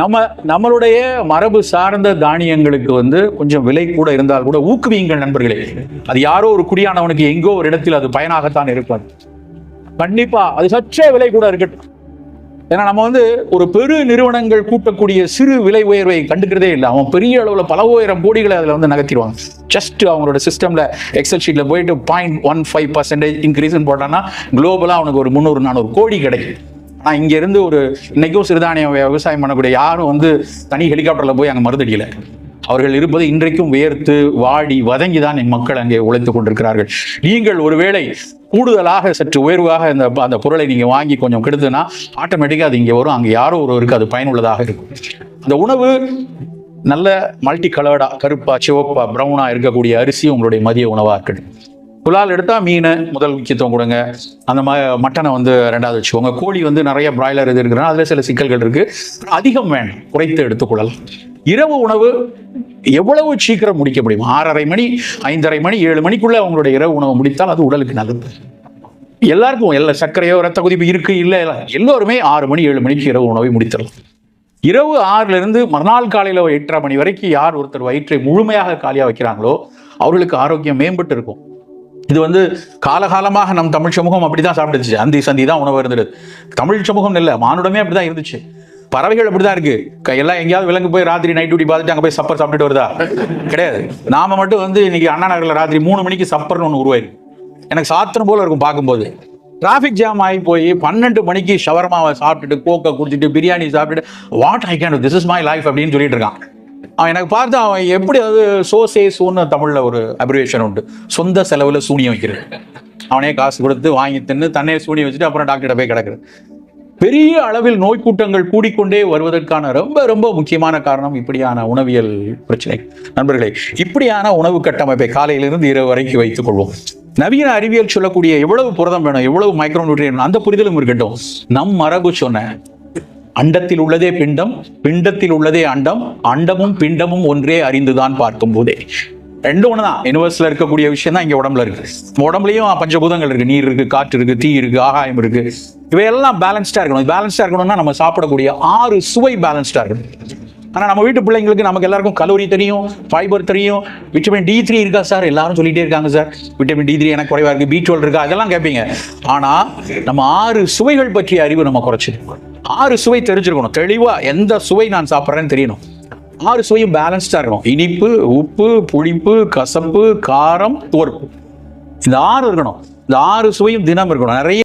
நம்ம நம்மளுடைய மரபு சார்ந்த தானியங்களுக்கு வந்து கொஞ்சம் விலை கூட இருந்தால் கூட ஊக்குவியுங்கள் நண்பர்களே. அது யாரோ ஒரு குடியானவனுக்கு எங்கோ ஒரு இடத்தில் அது பயனாகத்தான் இருப்பார். கண்டிப்பா அது சற்றே விலை கூட இருக்கட்டும். ஏன்னா நம்ம வந்து ஒரு பெரு நிறுவனங்கள் கூட்டக்கூடிய சிறு விலை உயர்வை கண்டுக்கிறதே இல்லை. அவன் பெரிய அளவில் பல ஆயிரம் கோடிகளை அதில் வந்து நகர்த்திடுவாங்க ஜஸ்ட் அவங்களோட சிஸ்டமில் எக்ஸல் ஷீட்டில் போயிட்டு பாயிண்ட் ஒன் ஃபைவ் பர்சன்டேஜ் இன்க்ரீஸ்னு போட்டான்னா குளோபலாக அவனுக்கு ஒரு முந்நூறு நானூறு கோடி கிடைக்கும். ஆனால் இங்கேருந்து ஒரு இன்னைக்கும் சிறுதானியம் விவசாயம் பண்ணக்கூடிய யாரும் வந்து தனி ஹெலிகாப்டரில் போய் அங்கே மருந்தடிக்கல அவர்கள் இருப்பது இன்றைக்கும் வியர்த்து வாடி வதங்கி தான் என் மக்கள் அங்கே உழைத்து கொண்டிருக்கிறார்கள். நீங்கள் ஒருவேளை கூடுதலாக சற்று உயர்வாக இந்த அந்த பொருளை நீங்கள் வாங்கி கொஞ்சம் கெடுத்துனா ஆட்டோமேட்டிக்காக அது இங்கே வரும். அங்கே யாரோ ஒருவருக்கு அது பயனுள்ளதாக இருக்கும். அந்த உணவு நல்ல மல்டி கலர்டாக கருப்பா சிவப்பா ப்ரௌனாக இருக்கக்கூடிய அரிசி உங்களுடைய மதிய உணவாக இருக்கட்டும். புலால் எடுத்தால் மீன் முதல் முக்கியத்துவம் கொடுங்க. அந்த மாதிரி மட்டனை வந்து ரெண்டாவது வச்சுக்கோங்க கோழி வந்து நிறைய பிராய்லர் இது இருக்கிறனா அதில் சில சிக்கல்கள் இருக்குது அதிகம் வேணும். குறைத்து எடுத்துக்கொள்ளலாம் இரவு உணவு எவ்வளவு சீக்கிரம் முடிக்க முடியும் ஆறரை மணி ஐந்தரை மணி ஏழு மணிக்குள்ளே அவங்களுடைய இரவு உணவு முடித்தால் அது உடலுக்கு நல்லது. எல்லாருக்கும் எல்லா சர்க்கரையோ ரத்த குதிப்பு இருக்குது இல்லை எல்லோருமே ஆறு மணி ஏழு மணிக்கு இரவு உணவை முடித்திடலாம். இரவு ஆறிலிருந்து மறுநாள் காலையில் எட்டரை மணி வரைக்கும் யார் ஒருத்தர் வயிற்றை முழுமையாக காலியாக வைக்கிறாங்களோ அவர்களுக்கு ஆரோக்கியம் மேம்பட்டு இருக்கும். இது வந்து காலகாலமாக நம் தமிழ் சமூகம் அப்படி தான் சாப்பிட்டுச்சு அந்தி சந்தி தான் உணவு இருந்தது. தமிழ் சமூகம் இல்லை மானுடமே அப்படிதான் இருந்துச்சு. பறவைகள் அப்படிதான் இருக்கு. எல்லாம் எங்கேயாவது விலங்கு போய் ராத்திரி நைட் டியூட்டி பார்த்துட்டு அங்கே போய் சப்பர் சாப்பிட்டுட்டு வருதா? கிடையாது. நாம மட்டும் வந்து இன்னைக்கு அண்ணா நகரில் ராத்திரி மூணு மணிக்கு சப்பர்னு ஒன்று உருவாயிருக்கு. எனக்கு சாத்திரம் போல இருக்கும் பார்க்கும்போது. டிராஃபிக் ஜாம் ஆகி போய் பன்னெண்டு மணிக்கு ஷவர்மாவை சாப்பிட்டுட்டு கோக்கை குடிச்சிட்டு பிரியாணி சாப்பிட்டுட்டு what I can this is my life அப்படின்னு சொல்லிட்டு இருக்கான். அவன் எனக்கு பார்த்து அவன் எப்படி அது சோசே சூன்னு சோன்னு ஒரு அப்ரிவேஷன் உண்டு. சொந்த செலவில் சூனியம் வைக்கிறது. அவனே காசு கொடுத்து வாங்கி தின்னு தன்னே சூனியம் வச்சுட்டு அப்புறம் டாக்டர்கிட்ட போய் கிடக்குறது. பெரிய அளவில் நோய் கூட்டங்கள் கூடிக்கொண்டே வருவதற்கான ரொம்ப ரொம்ப முக்கியமான காரணம் இப்படியான உணவியல் பிரச்சனை. நண்பர்களே இப்படியான உணவு கட்டமைப்பை காலையிலிருந்து இரவு வரைக்கும் வைத்துக் கொள்வோம். நவீன அறிவியல் சொல்லக்கூடிய எவ்வளவு புரதம் வேணும் எவ்வளவு மைக்ரோ நியூட்ரியன் அந்த புரிதலும் இருக்கட்டும். நம் மரபு சொன்ன அண்டத்தில் உள்ளதே பிண்டம் பிண்டத்தில் உள்ளதே அண்டம் அண்டமும் பிண்டமும் ஒன்றே அறிந்துதான் பார்க்கும் போதே. ரெண்டும் ஒண்ணுதான். யூனிவர்ஸ்ல இருக்கக்கூடிய விஷயம் தான் இங்க உடம்புல இருக்கு. உடம்புலையும் உடம்புலயும் பஞ்சபூதங்கள் இருக்கு. நீர் இருக்கு காற்று இருக்கு தீ இருக்கு ஆகாயம் இருக்கு. இவையெல்லாம் பேலன்ஸ்டா இருக்கணும். பேலன்ஸ்டா இருக்கணும்னா நம்ம சாப்பிடக்கூடிய ஆறு சுவை பேலன்ஸ்டா இருக்கணும். ஆனா நம்ம வீட்டு பிள்ளைங்களுக்கு நமக்கு எல்லாருக்கும் கலோரி தெரியும் ஃபைபர் தெரியும். விட்டமின் டி த்ரீ இருக்கா சார்? எல்லாரும் சொல்லிட்டே இருக்காங்க சார். விட்டமின் டி த்ரீ எனக்கு குறைவா இருக்கு பி டுவெல் இருக்கா? அதெல்லாம் கேட்பீங்க ஆனா நம்ம ஆறு சுவைகள் பற்றிய அறிவு நம்ம குறைச்சிருக்கோம். ஆறு சுவை தெரிஞ்சிருக்கணும். தெளிவாக எந்த சுவை நான் சாப்பிட்றேன்னு தெரியணும். ஆறு சுவையும் பேலன்ஸ்டாக இருக்கணும். இனிப்பு உப்பு புளிப்பு கசப்பு காரம் துவர்ப்பு இந்த ஆறு இருக்கணும். இந்த ஆறு சுவையும் தினம் இருக்கணும். நிறைய